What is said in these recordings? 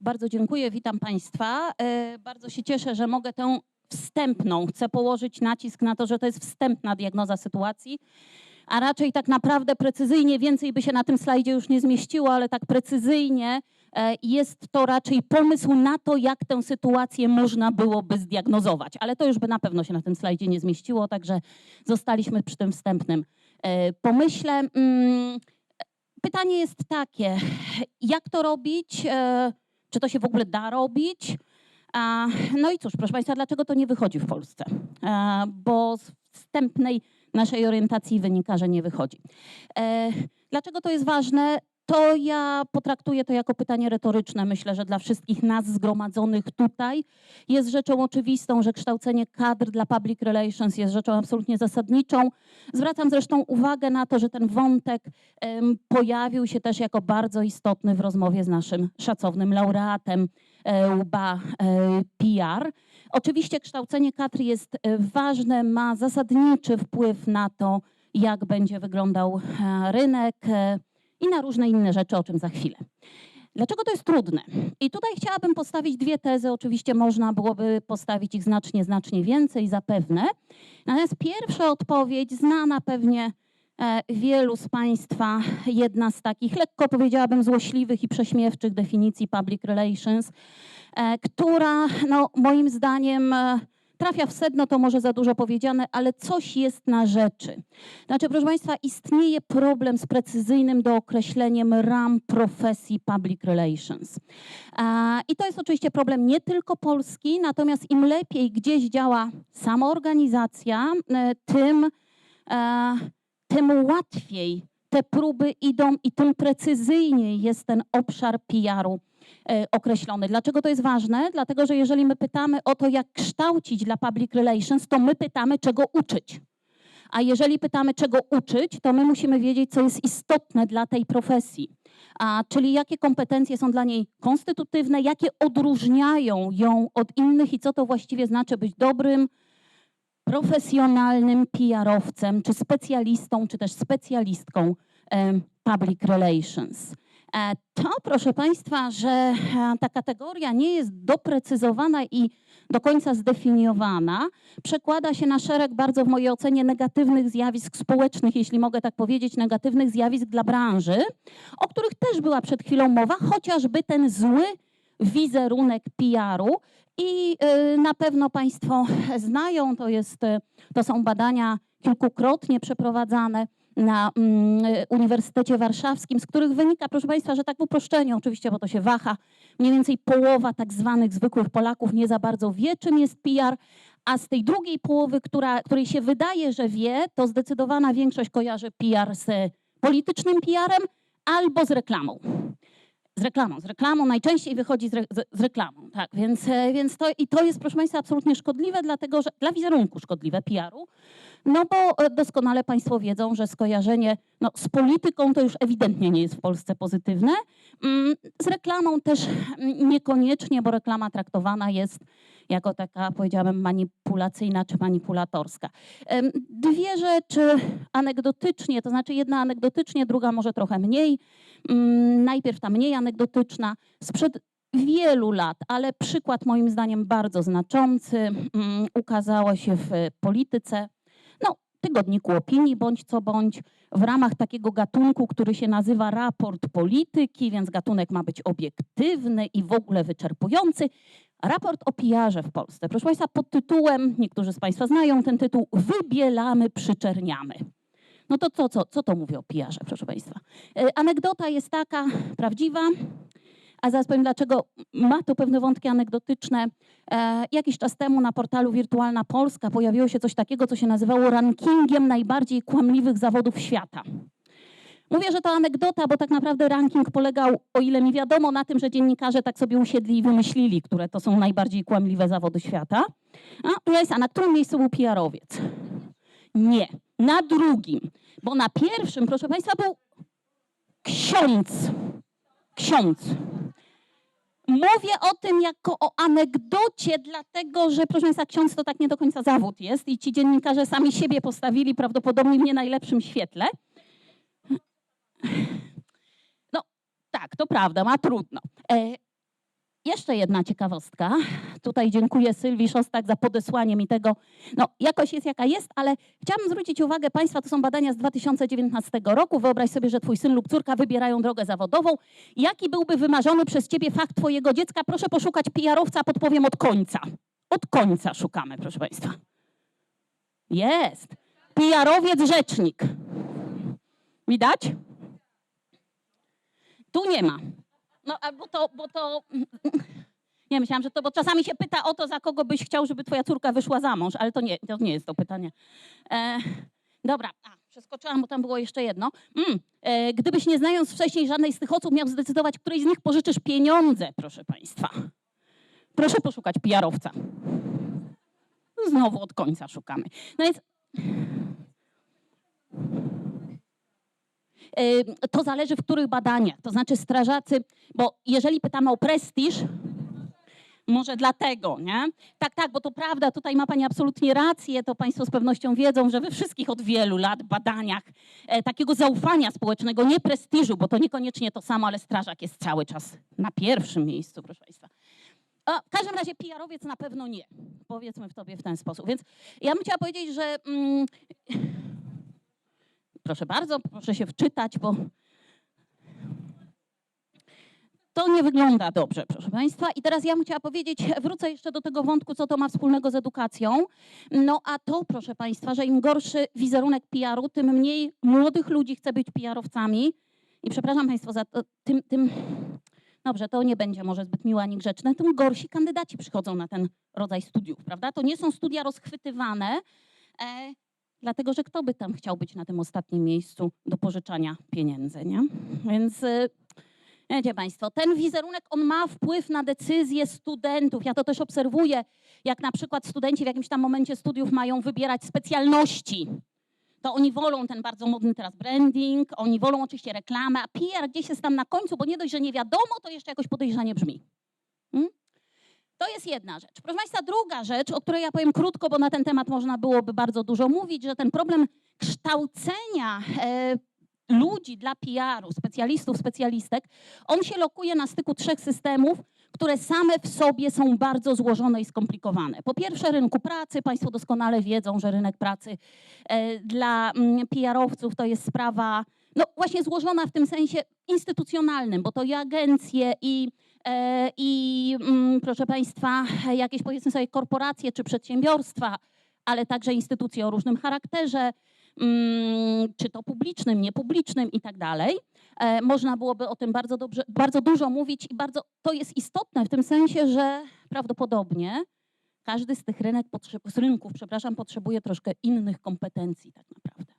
Bardzo dziękuję, witam Państwa. E, Bardzo się cieszę, że mogę tę wstępną, chcę położyć nacisk na to, że to jest wstępna diagnoza sytuacji, a raczej tak naprawdę precyzyjnie, więcej by się na tym slajdzie już nie zmieściło, ale tak precyzyjnie e, jest to raczej pomysł na to, jak tę sytuację można byłoby zdiagnozować. Ale to już by na pewno się na tym slajdzie nie zmieściło, także zostaliśmy przy tym wstępnym e, pomyśle. Mm, Pytanie jest takie, jak to robić? Czy to się w ogóle da robić? No i cóż, proszę Państwa, dlaczego to nie wychodzi w Polsce? Bo z wstępnej naszej orientacji wynika, że nie wychodzi. E, Dlaczego to jest ważne? To ja potraktuję to jako pytanie retoryczne. Myślę, że dla wszystkich nas zgromadzonych tutaj jest rzeczą oczywistą, że kształcenie kadr dla public relations jest rzeczą absolutnie zasadniczą. Zwracam zresztą uwagę na to, że ten wątek em, pojawił się też jako bardzo istotny w rozmowie z naszym szacownym laureatem e, łba e, PR. Oczywiście kształcenie kadr jest e, ważne, ma zasadniczy wpływ na to, jak będzie wyglądał rynek i na różne inne rzeczy, o czym za chwilę. Dlaczego to jest trudne? I tutaj chciałabym postawić dwie tezy. Oczywiście można byłoby postawić ich znacznie, znacznie więcej, zapewne. Natomiast pierwsza odpowiedź, znana pewnie e, wielu z Państwa, jedna z takich lekko powiedziałabym złośliwych i prześmiewczych definicji public relations, e, która no, moim zdaniem e, trafia w sedno, to może za dużo powiedziane, ale coś jest na rzeczy. Znaczy, proszę Państwa, istnieje problem z precyzyjnym dookreśleniem ram profesji public relations. I to jest oczywiście problem nie tylko polski, natomiast im lepiej gdzieś działa samoorganizacja, e, tym, e, tym łatwiej te próby idą i tym precyzyjniej jest ten obszar PR-u określony. Dlaczego to jest ważne? Dlatego, że jeżeli my pytamy o to, jak kształcić dla public relations, to my pytamy, czego uczyć. A jeżeli pytamy, czego uczyć, to my musimy wiedzieć, co jest istotne dla tej profesji. A, czyli jakie kompetencje są dla niej konstytutywne, jakie odróżniają ją od innych i co to właściwie znaczy być dobrym, profesjonalnym PR-owcem, czy specjalistą, czy też specjalistką public relations. E, To, proszę Państwa, że e, ta kategoria nie jest doprecyzowana i do końca zdefiniowana, przekłada się na szereg bardzo w mojej ocenie negatywnych zjawisk społecznych, jeśli mogę tak powiedzieć, negatywnych zjawisk dla branży, o których też była przed chwilą mowa, chociażby ten zły wizerunek PR-u i y, na pewno Państwo znają, to, jest, y, to są badania kilkukrotnie przeprowadzane na mm, Uniwersytecie Warszawskim, z których wynika, proszę Państwa, że tak w uproszczeniu, oczywiście, bo to się waha, mniej więcej połowa tak zwanych zwykłych Polaków nie za bardzo wie, czym jest PR, a z tej drugiej połowy, która, której się wydaje, że wie, to zdecydowana większość kojarzy PR z politycznym PR-em albo z reklamą. Z reklamą, z reklamą najczęściej wychodzi z, re, z reklamą, tak, więc, e, więc to i to jest, proszę Państwa, absolutnie szkodliwe, dlatego że dla wizerunku szkodliwe PR-u, no bo e, doskonale Państwo wiedzą, że skojarzenie no, z polityką to już ewidentnie nie jest w Polsce pozytywne, Mm, z reklamą też mm, niekoniecznie, bo reklama traktowana jest jako taka, powiedziałabym, manipulacyjna czy manipulatorska. Dwie rzeczy anegdotycznie, to znaczy jedna anegdotycznie, druga może trochę mniej. Mm, Najpierw ta mniej anegdotyczna. Sprzed wielu lat, ale przykład moim zdaniem bardzo znaczący, ukazało się w polityce. Tygodniku opinii bądź co bądź, w ramach takiego gatunku, który się nazywa raport polityki, więc gatunek ma być obiektywny i w ogóle wyczerpujący. Raport o PR-ze w Polsce. Proszę Państwa, pod tytułem, niektórzy z Państwa znają ten tytuł, Wybielamy, przyczerniamy. No to co, co, co to mówi o PR-ze, proszę Państwa? E, Anegdota jest taka, prawdziwa, a zaraz powiem, dlaczego ma to pewne wątki anegdotyczne. E, jakiś czas temu na portalu Wirtualna Polska pojawiło się coś takiego, co się nazywało rankingiem najbardziej kłamliwych zawodów świata. Mówię, że to anegdota, bo tak naprawdę ranking polegał, o ile mi wiadomo, na tym, że dziennikarze tak sobie usiedli i wymyślili, które to są najbardziej kłamliwe zawody świata. A, na którym miejscu był PR-owiec? Nie, na drugim, bo na pierwszym, proszę Państwa, był ksiądz. Ksiądz. Mówię o tym jako o anegdocie, dlatego że, proszę Państwa, ksiądz to tak nie do końca zawód jest i ci dziennikarze sami siebie postawili prawdopodobnie w nie najlepszym świetle. No, tak, to prawda, ma trudno. Jeszcze jedna ciekawostka. Tutaj dziękuję Sylwii Szostak za podesłanie mi tego. No, jakość jest jaka jest, ale chciałabym zwrócić uwagę Państwa, to są badania z 2019 roku. Wyobraź sobie, że Twój syn lub córka wybierają drogę zawodową. Jaki byłby wymarzony przez Ciebie fakt Twojego dziecka? Proszę poszukać PR-owca, podpowiem od końca. Od końca szukamy, proszę Państwa. Jest. PR-owiec rzecznik. Widać? Tu nie ma. No, a bo to, bo to... Nie, myślałam, że to, bo czasami się pyta o to, za kogo byś chciał, żeby twoja córka wyszła za mąż, ale to nie, to nie jest to pytanie. E, dobra, a, przeskoczyłam, bo tam było jeszcze jedno. Mm, e, gdybyś nie znając wcześniej żadnej z tych osób miał zdecydować, której z nich pożyczysz pieniądze, proszę państwa. Proszę poszukać PR-owca. Znowu od końca szukamy. No więc to zależy w których badaniach. To znaczy strażacy, bo jeżeli pytamy o prestiż, może dlatego, nie? Tak, tak, bo to prawda, tutaj ma Pani absolutnie rację, to Państwo z pewnością wiedzą, że we wszystkich od wielu lat badaniach e, takiego zaufania społecznego, nie prestiżu, bo to niekoniecznie to samo, ale strażak jest cały czas na pierwszym miejscu, proszę Państwa. A, w każdym razie PR-owiec na pewno nie. Powiedzmy w tobie w ten sposób. Więc ja bym chciała powiedzieć, że mm, proszę bardzo, proszę się wczytać, bo to nie wygląda dobrze, proszę Państwa. I teraz ja bym chciała powiedzieć, wrócę jeszcze do tego wątku, co to ma wspólnego z edukacją. No a to, proszę Państwa, że im gorszy wizerunek PR-u, tym mniej młodych ludzi chce być PR-owcami. I przepraszam Państwa za to, tym, tym, dobrze, to nie będzie może zbyt miłe ani grzeczne, tym gorsi kandydaci przychodzą na ten rodzaj studiów, prawda? To nie są studia rozchwytywane, e, dlatego że kto by tam chciał być na tym ostatnim miejscu do pożyczania pieniędzy, nie? Więc y, wiecie Państwo, ten wizerunek, on ma wpływ na decyzje studentów. Ja to też obserwuję, jak na przykład studenci w jakimś tam momencie studiów mają wybierać specjalności. To oni wolą ten bardzo modny teraz branding, oni wolą oczywiście reklamę, a PR gdzieś jest tam na końcu, bo nie dość, że nie wiadomo, to jeszcze jakoś podejrzanie brzmi. Hmm? To jest jedna rzecz. Proszę Państwa, druga rzecz, o której ja powiem krótko, bo na ten temat można byłoby bardzo dużo mówić, że ten problem kształcenia e, ludzi dla PR-u, specjalistów, specjalistek, on się lokuje na styku trzech systemów, które same w sobie są bardzo złożone i skomplikowane. Po pierwsze rynku pracy, Państwo doskonale wiedzą, że rynek pracy e, dla mm, PR-owców to jest sprawa no właśnie złożona w tym sensie instytucjonalnym, bo to i agencje, i i mm, proszę Państwa, jakieś powiedzmy sobie korporacje czy przedsiębiorstwa, ale także instytucje o różnym charakterze, mm, czy to publicznym, niepublicznym i tak dalej. E, można byłoby o tym bardzo, dobrze, bardzo dużo mówić i bardzo to jest istotne w tym sensie, że prawdopodobnie każdy z tych rynek, z rynków, przepraszam, potrzebuje troszkę innych kompetencji tak naprawdę,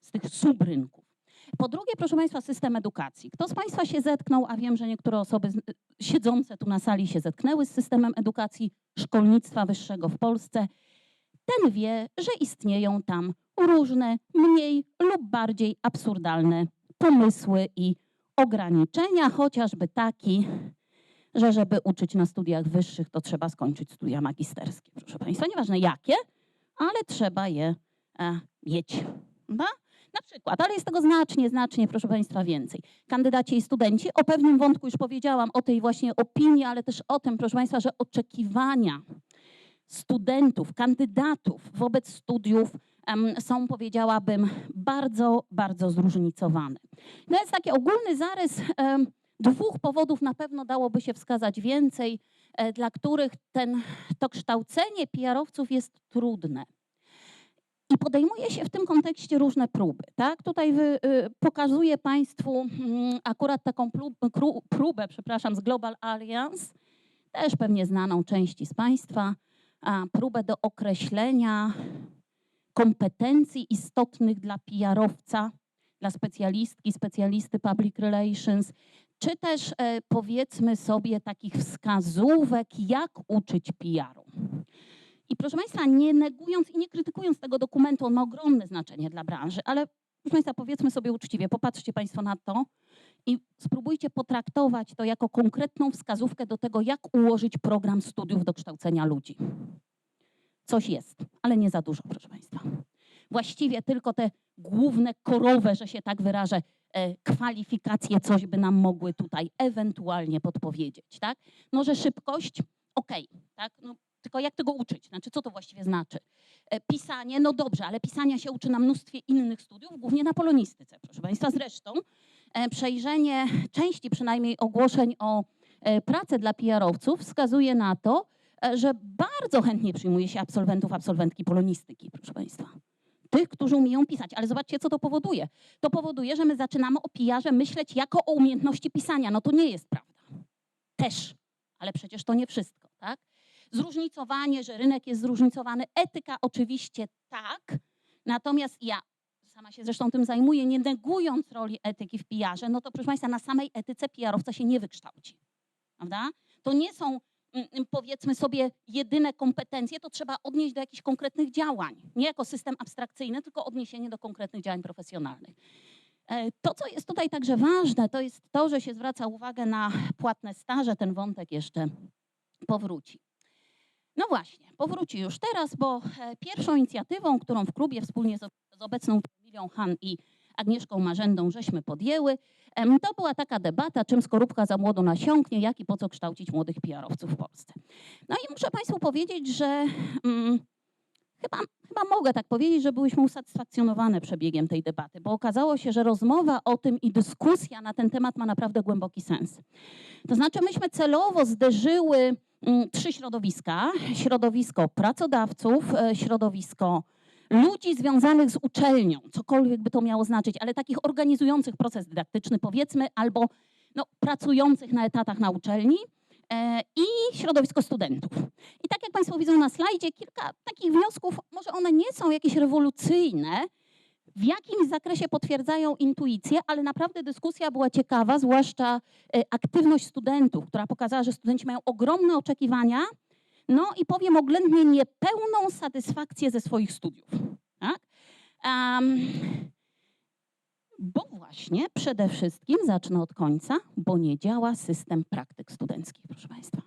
z tych subrynków. Po drugie, proszę Państwa, system edukacji. Kto z Państwa się zetknął, a wiem, że niektóre osoby siedzące tu na sali się zetknęły z systemem edukacji szkolnictwa wyższego w Polsce, ten wie, że istnieją tam różne, mniej lub bardziej absurdalne pomysły i ograniczenia, chociażby taki, że żeby uczyć na studiach wyższych, to trzeba skończyć studia magisterskie. Proszę Państwa, nieważne jakie, ale trzeba je e, mieć. Prawda? Na przykład, ale jest tego znacznie, znacznie, proszę Państwa, więcej. Kandydaci i studenci, o pewnym wątku już powiedziałam, o tej właśnie opinii, ale też o tym, proszę Państwa, że oczekiwania studentów, kandydatów wobec studiów są, powiedziałabym, bardzo, bardzo zróżnicowane. To jest taki ogólny zarys dwóch powodów, na pewno dałoby się wskazać więcej, e, dla których ten, to kształcenie PR-owców jest trudne. I podejmuje się w tym kontekście różne próby. Tak? Tutaj wy, y, pokazuję Państwu y, akurat taką próbę, przepraszam, z Global Alliance, też pewnie znaną części z Państwa, a, próbę do określenia kompetencji istotnych dla PR-owca, dla specjalistki, specjalisty public relations, czy też e, powiedzmy sobie takich wskazówek, jak uczyć PR-u. I proszę Państwa, nie negując i nie krytykując tego dokumentu, on ma ogromne znaczenie dla branży, ale proszę Państwa, powiedzmy sobie uczciwie, popatrzcie Państwo na to i spróbujcie potraktować to jako konkretną wskazówkę do tego, jak ułożyć program studiów do kształcenia ludzi. Coś jest, ale nie za dużo, proszę Państwa. Właściwie tylko te główne korowe, że się tak wyrażę, e, kwalifikacje coś by nam mogły tutaj ewentualnie podpowiedzieć, tak? No, że szybkość, okej, tak? No, tylko jak tego uczyć? Znaczy, co to właściwie znaczy? E, Pisanie, no dobrze, ale pisania się uczy na mnóstwie innych studiów, głównie na polonistyce, proszę Państwa. Zresztą e, przejrzenie części przynajmniej ogłoszeń o e, pracę dla PR-owców wskazuje na to, że bardzo chętnie przyjmuje się absolwentów, absolwentki polonistyki, proszę Państwa. Tych, którzy umieją pisać. Ale zobaczcie, co to powoduje. To powoduje, że my zaczynamy o PR-ze myśleć jako o umiejętności pisania. No to nie jest prawda. Też. Ale przecież to nie wszystko, tak? Zróżnicowanie, że rynek jest zróżnicowany. Etyka oczywiście tak. Natomiast ja sama się zresztą tym zajmuję, nie negując roli etyki w PR-ze, no to proszę Państwa, na samej etyce PR-owca się nie wykształci. Prawda? To nie są mm, mm, powiedzmy sobie jedyne kompetencje, to trzeba odnieść do jakichś konkretnych działań. Nie jako system abstrakcyjny, tylko odniesienie do konkretnych działań profesjonalnych. E, To, co jest tutaj także ważne, to jest to, że się zwraca uwagę na płatne staże. Ten wątek jeszcze powróci. No właśnie, powróci już teraz, bo e, pierwszą inicjatywą, którą w klubie wspólnie z obecną Emilią Han i Agnieszką Marzendą żeśmy podjęły, to była taka debata, czym skorupka za młodo nasiąknie, jak i po co kształcić młodych PR-owców w Polsce. No i muszę Państwu powiedzieć, że mm, chyba, chyba mogę tak powiedzieć, że byłyśmy usatysfakcjonowane przebiegiem tej debaty, bo okazało się, że rozmowa o tym i dyskusja na ten temat ma naprawdę głęboki sens. To znaczy myśmy celowo zderzyły trzy środowiska. Środowisko pracodawców, e, środowisko ludzi związanych z uczelnią, cokolwiek by to miało znaczyć, ale takich organizujących proces dydaktyczny, powiedzmy, albo no, pracujących na etatach na uczelni e, i środowisko studentów. I tak jak Państwo widzą na slajdzie, kilka takich wniosków, może one nie są jakieś rewolucyjne, w jakimś zakresie potwierdzają intuicję, ale naprawdę dyskusja była ciekawa, zwłaszcza e, aktywność studentów, która pokazała, że studenci mają ogromne oczekiwania, no i powiem oględnie, niepełną satysfakcję ze swoich studiów. Tak? Em, bo właśnie przede wszystkim zacznę od końca, bo nie działa system praktyk studenckich, proszę Państwa.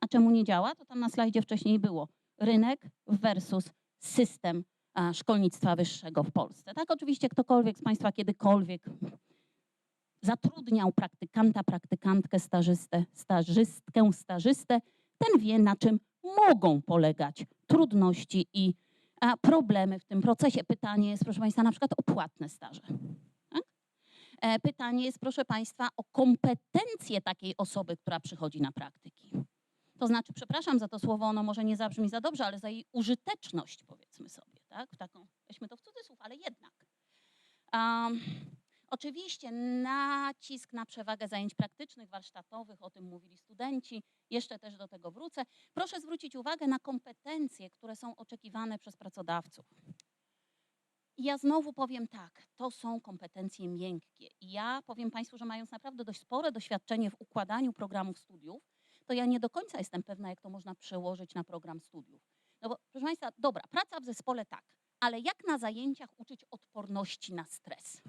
A czemu nie działa? To tam na slajdzie wcześniej było. Rynek versus system szkolnictwa wyższego w Polsce. Tak, oczywiście ktokolwiek z Państwa kiedykolwiek zatrudniał praktykanta, praktykantkę, stażystę, stażystkę, stażystę, ten wie, na czym mogą polegać trudności i problemy w tym procesie. Pytanie jest, proszę Państwa, na przykład o płatne staże. Tak? E, Pytanie jest, proszę Państwa, o kompetencje takiej osoby, która przychodzi na praktyki. To znaczy, przepraszam za to słowo, ono może nie zabrzmi za dobrze, ale za jej użyteczność, powiedzmy sobie, tak? Taką, weźmy to w cudzysłów, ale jednak. Um, oczywiście nacisk na przewagę zajęć praktycznych, warsztatowych, o tym mówili studenci, jeszcze też do tego wrócę. Proszę zwrócić uwagę na kompetencje, które są oczekiwane przez pracodawców. Ja znowu powiem tak, to są kompetencje miękkie. I ja powiem Państwu, że mając naprawdę dość spore doświadczenie w układaniu programów studiów, to ja nie do końca jestem pewna, jak to można przełożyć na program studiów. No bo, proszę Państwa, dobra, praca w zespole tak, ale jak na zajęciach uczyć odporności na stres?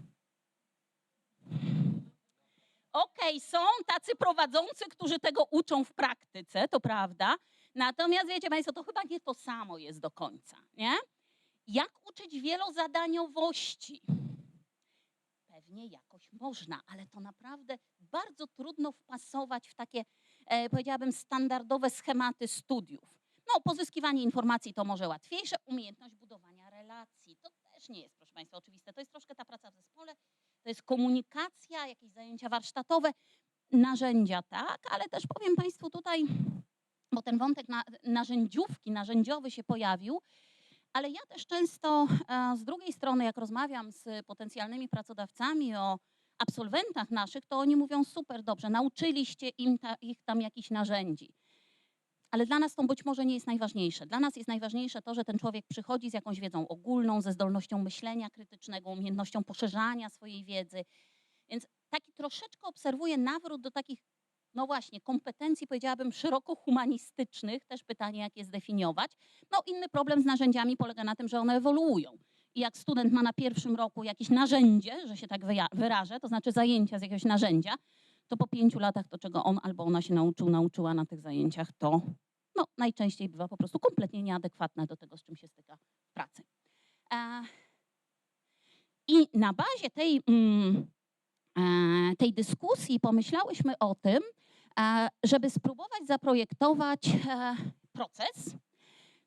Okej, są tacy prowadzący, którzy tego uczą w praktyce, to prawda. Natomiast wiecie Państwo, to chyba nie to samo jest do końca, nie? Jak uczyć wielozadaniowości? Pewnie jakoś można, ale to naprawdę bardzo trudno wpasować w takie, e, powiedziałabym, standardowe schematy studiów. No, pozyskiwanie informacji to może łatwiejsze, umiejętność budowania relacji. To też nie jest, proszę Państwa, oczywiste. To jest troszkę ta praca w zespole, to jest komunikacja, jakieś zajęcia warsztatowe, narzędzia, tak, ale też powiem Państwu tutaj, bo ten wątek na, narzędziówki, narzędziowy się pojawił, ale ja też często e, z drugiej strony, jak rozmawiam z potencjalnymi pracodawcami o absolwentach naszych, to oni mówią super dobrze, nauczyliście im ta, ich tam jakichś narzędzi. Ale dla nas to być może nie jest najważniejsze. Dla nas jest najważniejsze to, że ten człowiek przychodzi z jakąś wiedzą ogólną, ze zdolnością myślenia krytycznego, umiejętnością poszerzania swojej wiedzy. Więc taki troszeczkę obserwuję nawrót do takich, no właśnie, kompetencji, powiedziałabym, szeroko humanistycznych. Też pytanie, jak je zdefiniować. No inny problem z narzędziami polega na tym, że one ewoluują. I jak student ma na pierwszym roku jakieś narzędzie, że się tak wyrażę, to znaczy zajęcia z jakiegoś narzędzia, to po pięciu latach to, czego on albo ona się nauczył, nauczyła na tych zajęciach, to no, najczęściej bywa po prostu kompletnie nieadekwatne do tego, z czym się styka w pracy. E, I na bazie tej mm, e, tej dyskusji pomyślałyśmy o tym, e, żeby spróbować zaprojektować proces,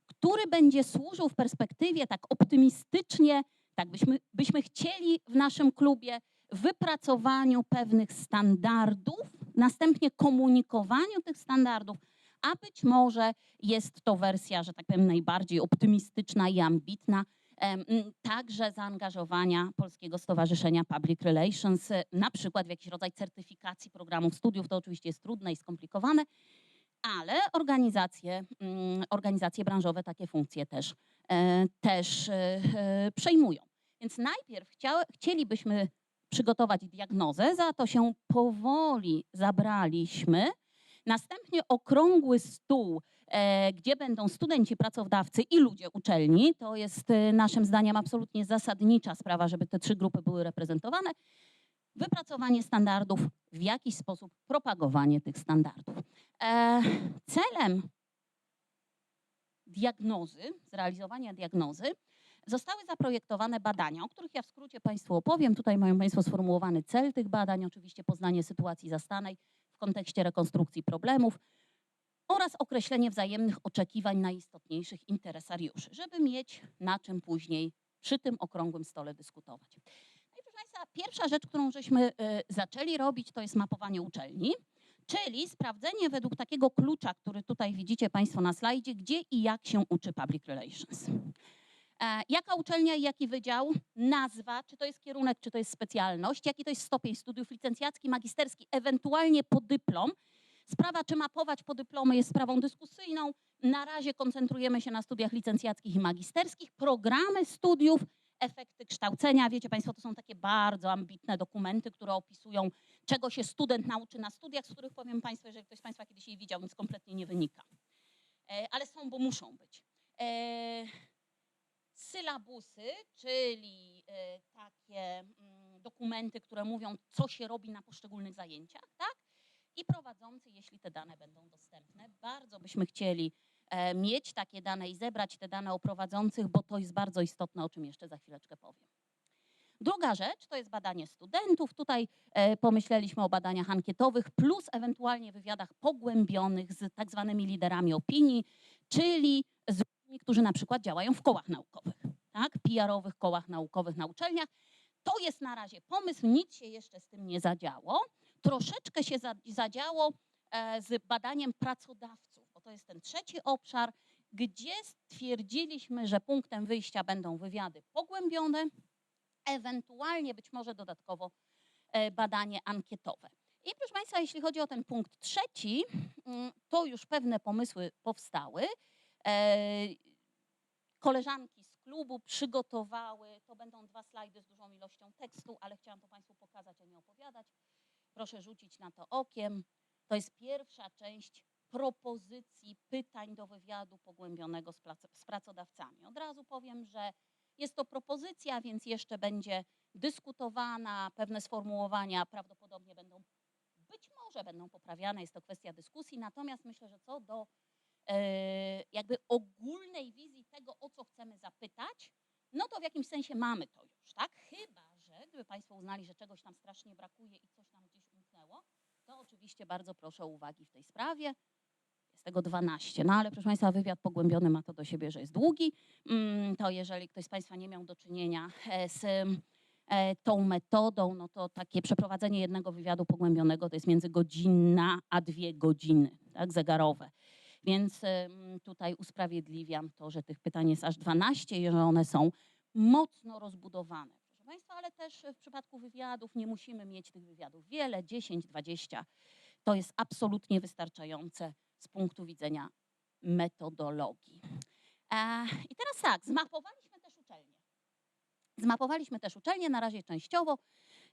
który będzie służył w perspektywie tak optymistycznie, tak byśmy, byśmy chcieli w naszym klubie, wypracowaniu pewnych standardów, następnie komunikowaniu tych standardów, a być może jest to wersja, że tak powiem, najbardziej optymistyczna i ambitna, także zaangażowania Polskiego Stowarzyszenia Public Relations, na przykład w jakiś rodzaj certyfikacji programów studiów. To oczywiście jest trudne i skomplikowane, ale organizacje, mm, organizacje branżowe takie funkcje też, e, też e, e, przejmują. Więc najpierw chcielibyśmy przygotować diagnozę, za to się powoli zabraliśmy. Następnie okrągły stół, e, gdzie będą studenci, pracodawcy i ludzie uczelni. To jest e, naszym zdaniem absolutnie zasadnicza sprawa, żeby te trzy grupy były reprezentowane. Wypracowanie standardów, w jakiś sposób propagowanie tych standardów. E, celem diagnozy, zrealizowania diagnozy, zostały zaprojektowane badania, o których ja w skrócie Państwu opowiem. Tutaj mają Państwo sformułowany cel tych badań, oczywiście poznanie sytuacji zastanej w kontekście rekonstrukcji problemów oraz określenie wzajemnych oczekiwań najistotniejszych interesariuszy, żeby mieć na czym później przy tym okrągłym stole dyskutować. No i proszę Państwa, pierwsza rzecz, którą żeśmy y, zaczęli robić, to jest mapowanie uczelni, czyli sprawdzenie według takiego klucza, który tutaj widzicie Państwo na slajdzie, gdzie i jak się uczy public relations. E, Jaka uczelnia i jaki wydział, nazwa, czy to jest kierunek, czy to jest specjalność, jaki to jest stopień studiów licencjacki, magisterski, ewentualnie podyplom. Sprawa, czy mapować podyplomy jest sprawą dyskusyjną. Na razie koncentrujemy się na studiach licencjackich i magisterskich. Programy studiów, efekty kształcenia. Wiecie Państwo, to są takie bardzo ambitne dokumenty, które opisują, czego się student nauczy na studiach, z których powiem Państwu, jeżeli ktoś z Państwa kiedyś je widział, nic kompletnie nie wynika. E, Ale są, bo muszą być. Sylabusy, czyli e, takie mm, dokumenty, które mówią, co się robi na poszczególnych zajęciach, tak? I prowadzący, jeśli te dane będą dostępne. Bardzo byśmy chcieli e, mieć takie dane i zebrać te dane o prowadzących, bo to jest bardzo istotne, o czym jeszcze za chwileczkę powiem. Druga rzecz to jest badanie studentów. Tutaj e, pomyśleliśmy o badaniach ankietowych plus ewentualnie wywiadach pogłębionych z tak zwanymi liderami opinii, czyli z ludźmi, którzy na przykład działają w kołach naukowych, tak? PR-owych kołach naukowych na uczelniach. To jest na razie pomysł, nic się jeszcze z tym nie zadziało. Troszeczkę się za- zadziało e, z badaniem pracodawców, bo to jest ten trzeci obszar, gdzie stwierdziliśmy, że punktem wyjścia będą wywiady pogłębione, ewentualnie być może dodatkowo e, badanie ankietowe. I proszę Państwa, jeśli chodzi o ten punkt trzeci, mm, to już pewne pomysły powstały. E, Koleżanki z klubu przygotowały, to będą dwa slajdy z dużą ilością tekstu, ale chciałam to Państwu pokazać, a nie opowiadać. Proszę rzucić na to okiem. To jest pierwsza część propozycji pytań do wywiadu pogłębionego z, z pracodawcami. Od razu powiem, że jest to propozycja, więc jeszcze będzie dyskutowana, pewne sformułowania prawdopodobnie będą, być może będą poprawiane, jest to kwestia dyskusji, natomiast myślę, że co do jakby ogólnej wizji tego, o co chcemy zapytać, no to w jakimś sensie mamy to już, tak? Chyba, że gdyby Państwo uznali, że czegoś nam strasznie brakuje i coś nam gdzieś umknęło, to oczywiście bardzo proszę o uwagi w tej sprawie. Jest tego 12. No ale proszę Państwa, wywiad pogłębiony ma to do siebie, że jest długi. Mm, To jeżeli ktoś z Państwa nie miał do czynienia e, z e, tą metodą, no to takie przeprowadzenie jednego wywiadu pogłębionego to jest między godzina a dwie godziny, tak, zegarowe. Więc tutaj usprawiedliwiam to, że tych pytań jest aż 12 i że one są mocno rozbudowane. Proszę Państwa, ale też w przypadku wywiadów nie musimy mieć tych wywiadów wiele, 10, 20. To jest absolutnie wystarczające z punktu widzenia metodologii. E, I teraz tak, zmapowaliśmy też uczelnie. Zmapowaliśmy też uczelnie, na razie częściowo.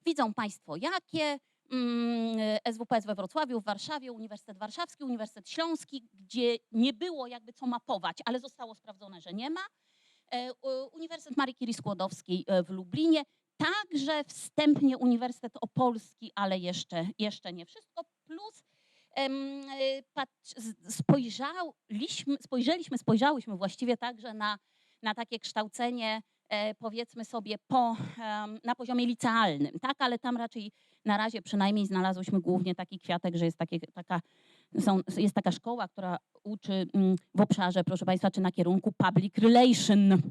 Widzą Państwo jakie. Mm, SWPS we Wrocławiu, w Warszawie, Uniwersytet Warszawski, Uniwersytet Śląski, gdzie nie było jakby co mapować, ale zostało sprawdzone, że nie ma. E, Uniwersytet Marii Curie Skłodowskiej e, w Lublinie, także wstępnie Uniwersytet Opolski, ale jeszcze, jeszcze nie wszystko, plus e, spojrzaliśmy, spojrzeliśmy, spojrzałyśmy właściwie także na, na takie kształcenie powiedzmy sobie po, na poziomie licealnym, tak? Ale tam raczej na razie przynajmniej znalazłyśmy głównie taki kwiatek, że jest, takie, taka, są, jest taka szkoła, która uczy mm, w obszarze, proszę Państwa, czy na kierunku public relation.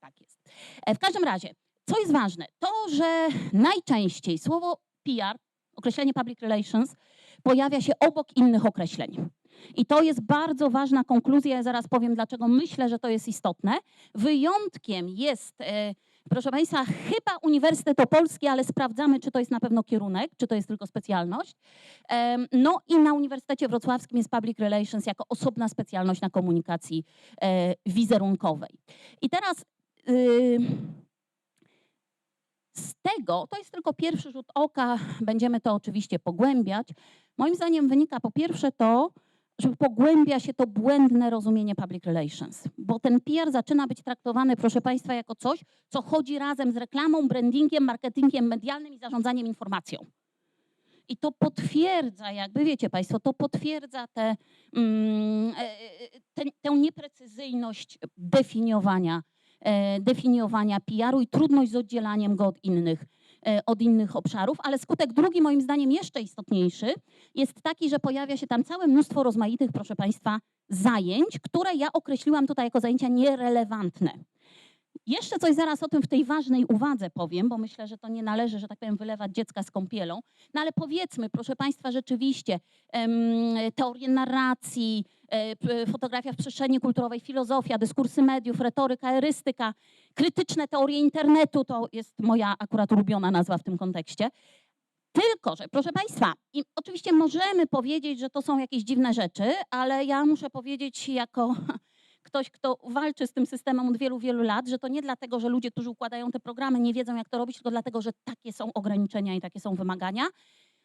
Tak jest. E, W każdym razie, co jest ważne? To, że najczęściej słowo PR, określenie public relations, pojawia się obok innych określeń. I to jest bardzo ważna konkluzja. Ja zaraz powiem, dlaczego myślę, że to jest istotne. Wyjątkiem jest, e, proszę Państwa, chyba Uniwersytet Opolski, ale sprawdzamy, czy to jest na pewno kierunek, czy to jest tylko specjalność. Em, No i na Uniwersytecie Wrocławskim jest Public Relations jako osobna specjalność na komunikacji e, wizerunkowej. I teraz y, z tego, to jest tylko pierwszy rzut oka, będziemy to oczywiście pogłębiać. Moim zdaniem wynika po pierwsze to, że pogłębia się to błędne rozumienie public relations, bo ten PR zaczyna być traktowany, proszę Państwa, jako coś, co chodzi razem z reklamą, brandingiem, marketingiem medialnym i zarządzaniem informacją. I to potwierdza, jakby wiecie Państwo, to potwierdza tę mm, e, e, tę nieprecyzyjność definiowania, e, definiowania PR-u i trudność z oddzielaniem go od innych, od innych obszarów. Ale skutek drugi, moim zdaniem jeszcze istotniejszy, jest taki, że pojawia się tam całe mnóstwo rozmaitych, proszę Państwa, zajęć, które ja określiłam tutaj jako zajęcia nierelewantne. Jeszcze coś zaraz o tym w tej ważnej uwadze powiem, bo myślę, że to nie należy, że tak powiem, wylewać dziecka z kąpielą. No ale powiedzmy, proszę Państwa, rzeczywiście em, teorie narracji, e, fotografia w przestrzeni kulturowej, filozofia, dyskursy mediów, retoryka, erystyka, krytyczne teorie internetu, to jest moja akurat ulubiona nazwa w tym kontekście. Tylko, że proszę Państwa, oczywiście możemy powiedzieć, że to są jakieś dziwne rzeczy, ale ja muszę powiedzieć jako ktoś, kto walczy z tym systemem od wielu, wielu lat, że to nie dlatego, że ludzie, którzy układają te programy, nie wiedzą, jak to robić, tylko dlatego, że takie są ograniczenia i takie są wymagania.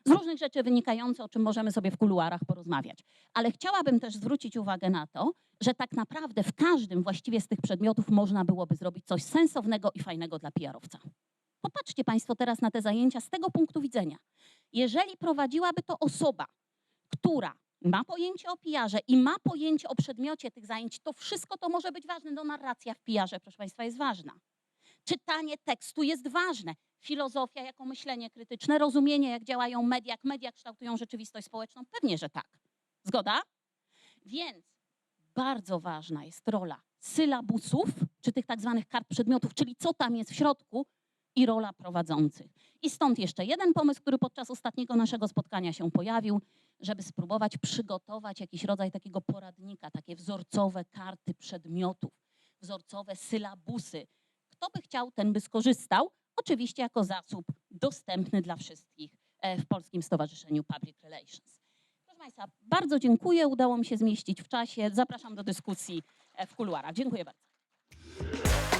Z różnych rzeczy wynikające, o czym możemy sobie w kuluarach porozmawiać. Ale chciałabym też zwrócić uwagę na to, że tak naprawdę w każdym właściwie z tych przedmiotów można byłoby zrobić coś sensownego i fajnego dla PR-owca. Popatrzcie Państwo teraz na te zajęcia z tego punktu widzenia. Jeżeli prowadziłaby to osoba, która ma pojęcie o PR-ze i ma pojęcie o przedmiocie tych zajęć, to wszystko to może być ważne. No narracja w PR-ze, proszę Państwa, jest ważna. Czytanie tekstu jest ważne. Filozofia jako myślenie krytyczne, rozumienie, jak działają media, jak media kształtują rzeczywistość społeczną, pewnie, że tak. Zgoda? Więc bardzo ważna jest rola sylabusów, czy tych tak zwanych kart przedmiotów, czyli co tam jest w środku i rola prowadzących. I stąd jeszcze jeden pomysł, który podczas ostatniego naszego spotkania się pojawił, żeby spróbować przygotować jakiś rodzaj takiego poradnika, takie wzorcowe karty przedmiotów, wzorcowe sylabusy. Kto by chciał, ten by skorzystał, oczywiście jako zasób dostępny dla wszystkich e, w Polskim Stowarzyszeniu Public Relations. Proszę Państwa, bardzo dziękuję, udało mi się zmieścić w czasie. Zapraszam do dyskusji e, w kuluarach. Dziękuję bardzo.